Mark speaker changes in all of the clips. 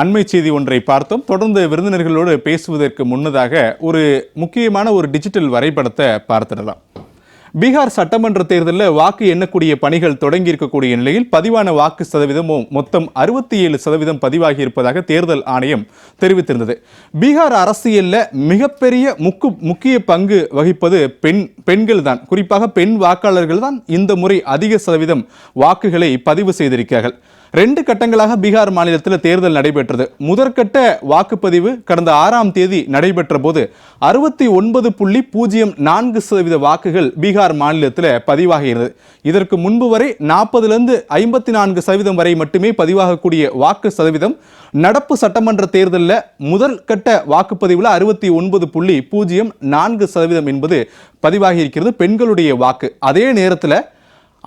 Speaker 1: அண்மை செய்தி ஒன்றை பார்த்தோம். தொடர்ந்து விருந்தினர்களோடு பேசுவதற்கு முன்னதாக ஒரு முக்கியமான ஒரு டிஜிட்டல் வரைபடத்தை பார்த்துடலாம். பீகார் சட்டமன்ற தேர்தலில் வாக்கு எண்ணக்கூடிய பணிகள் தொடங்கி இருக்கக்கூடிய நிலையில் பதிவான வாக்கு சதவீதமும் மொத்தம் அறுபத்தி ஏழு சதவீதம் பதிவாகி இருப்பதாக தேர்தல் ஆணையம் தெரிவித்திருந்தது. பீகார் அரசியலில் மிகப்பெரிய முக்கு முக்கிய பங்கு வகிப்பது பெண் பெண்கள் தான் குறிப்பாக பெண் வாக்காளர்கள் தான் இந்த முறை அதிக சதவீதம் வாக்குகளை பதிவு செய்திருக்கிறார்கள். ரெண்டு கட்டங்களாக பீகார் மாநிலத்தில் தேர்தல் நடைபெற்றது. முதற்கட்ட வாக்குப்பதிவு கடந்த ஆறாம் தேதி நடைபெற்ற போது அறுபத்தி ஒன்பது புள்ளி பூஜ்ஜியம் நான்கு சதவீத வாக்குகள் பீகார் மாநிலத்தில் பதிவாகிறது இதற்கு முன்பு வரை நாற்பதுலேருந்து ஐம்பத்தி நான்கு சதவீதம் வரை மட்டுமே பதிவாகக்கூடிய வாக்கு சதவீதம் நடப்பு சட்டமன்ற தேர்தலில் முதல் கட்ட வாக்குப்பதிவில் அறுபத்தி ஒன்பது புள்ளி பூஜ்ஜியம் நான்கு சதவீதம் என்பது பதிவாகி இருக்கிறது பெண்களுடைய வாக்கு. அதே நேரத்தில்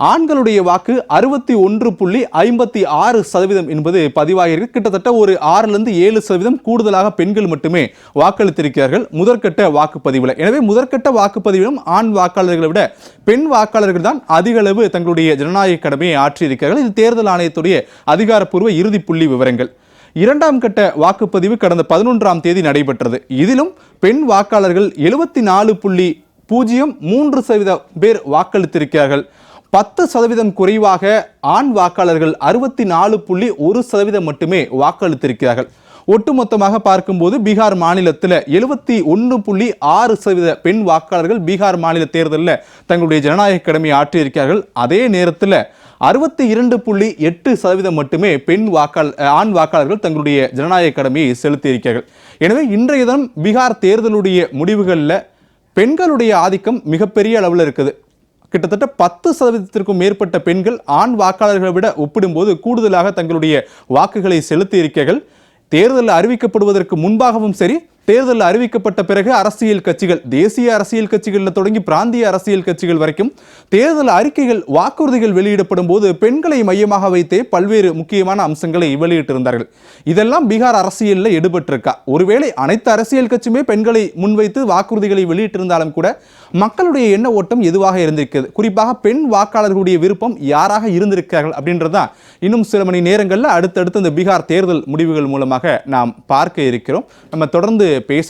Speaker 1: ஆண்களுடைய வாக்கு அறுபத்தி ஒன்று புள்ளி ஐம்பத்தி ஆறு சதவீதம் என்பது பதிவாகியிருக்கு. கிட்டத்தட்ட ஒரு ஆறிலிருந்து ஏழு சதவீதம் கூடுதலாக பெண்கள் மட்டுமே வாக்களித்திருக்கிறார்கள். முதற்கட்ட வாக்குப்பதிவில். எனவே முதற்கட்ட வாக்குப்பதிவிலும் ஆண் வாக்காளர்களை விட பெண் வாக்காளர்கள் தான் அதிக அளவு தங்களுடைய ஜனநாயக கடமையை ஆற்றியிருக்கிறார்கள். இது தேர்தல் ஆணையத்துடைய அதிகாரப்பூர்வ இறுதி புள்ளி விவரங்கள். இரண்டாம் கட்ட வாக்குப்பதிவு கடந்த பதினொன்றாம் தேதி நடைபெற்றது. இதிலும் பெண் வாக்காளர்கள் எழுபத்தி நாலு புள்ளி பூஜ்ஜியம் மூன்று சதவீத பேர் வாக்களித்திருக்கிறார்கள். பத்து சதவீதம் குறைவாக ஆண் வாக்காளர்கள் அறுபத்தி நாலு புள்ளி ஒரு சதவீதம் மட்டுமே வாக்களித்திருக்கிறார்கள். ஒட்டுமொத்தமாக பார்க்கும்போது பீகார் மாநிலத்தில் எழுபத்தி ஒன்று புள்ளி ஆறு சதவீத பெண் வாக்காளர்கள் பீகார் மாநில தேர்தலில் தங்களுடைய ஜனநாயக கடமையை ஆற்றியிருக்கிறார்கள். அதே நேரத்தில் அறுபத்தி இரண்டு புள்ளி எட்டு சதவீதம் மட்டுமே பெண் வாக்காள ஆண் வாக்காளர்கள் தங்களுடைய ஜனநாயக கடமையை செலுத்தியிருக்கிறார்கள். எனவே இன்றைய தினம் பீகார் தேர்தலுடைய முடிவுகளில் பெண்களுடைய ஆதிக்கம் மிகப்பெரிய அளவில் இருக்குது. கிட்டத்தட்ட பத்து சதவீதத்திற்கும் மேற்பட்ட பெண்கள் ஆண் வாக்காளர்களை விட ஒப்பிடும்போது கூடுதலாக தங்களுடைய வாக்குகளை செலுத்தி இருக்கிறார்கள் தேர்தல் அறிவிக்கப்படுவதற்கு முன்பாகவும் சரி தேர்தல் அறிவிக்கப்பட்ட பிறகு அரசியல் கட்சிகள் தேசிய அரசியல் கட்சிகளில் தொடங்கி பிராந்திய அரசியல் கட்சிகள் வரைக்கும் தேர்தல் அறிக்கைகள் வாக்குறுதிகள் வெளியிடப்படும் போது பெண்களை மையமாக வைத்தே பல்வேறு முக்கியமான அம்சங்களை வெளியிட்டிருந்தார்கள். இதெல்லாம் பீகார் அரசியலில் எடுபட்டிருக்கா ஒருவேளை அனைத்து அரசியல் கட்சியுமே பெண்களை முன்வைத்து வாக்குறுதிகளை வெளியிட்டிருந்தாலும் கூட மக்களுடைய எண்ண ஓட்டம் எதுவாக இருந்திருக்கிறது? குறிப்பாக பெண் வாக்காளர்களுடைய விருப்பம் யாராக இருந்திருக்கிறார்கள் அப்படின்றதான் இன்னும் சில மணி நேரங்களில் அடுத்தடுத்து இந்த பீகார் தேர்தல் முடிவுகள் மூலமாக நாம் பார்க்க இருக்கிறோம். நம்ம தொடர்ந்து பேச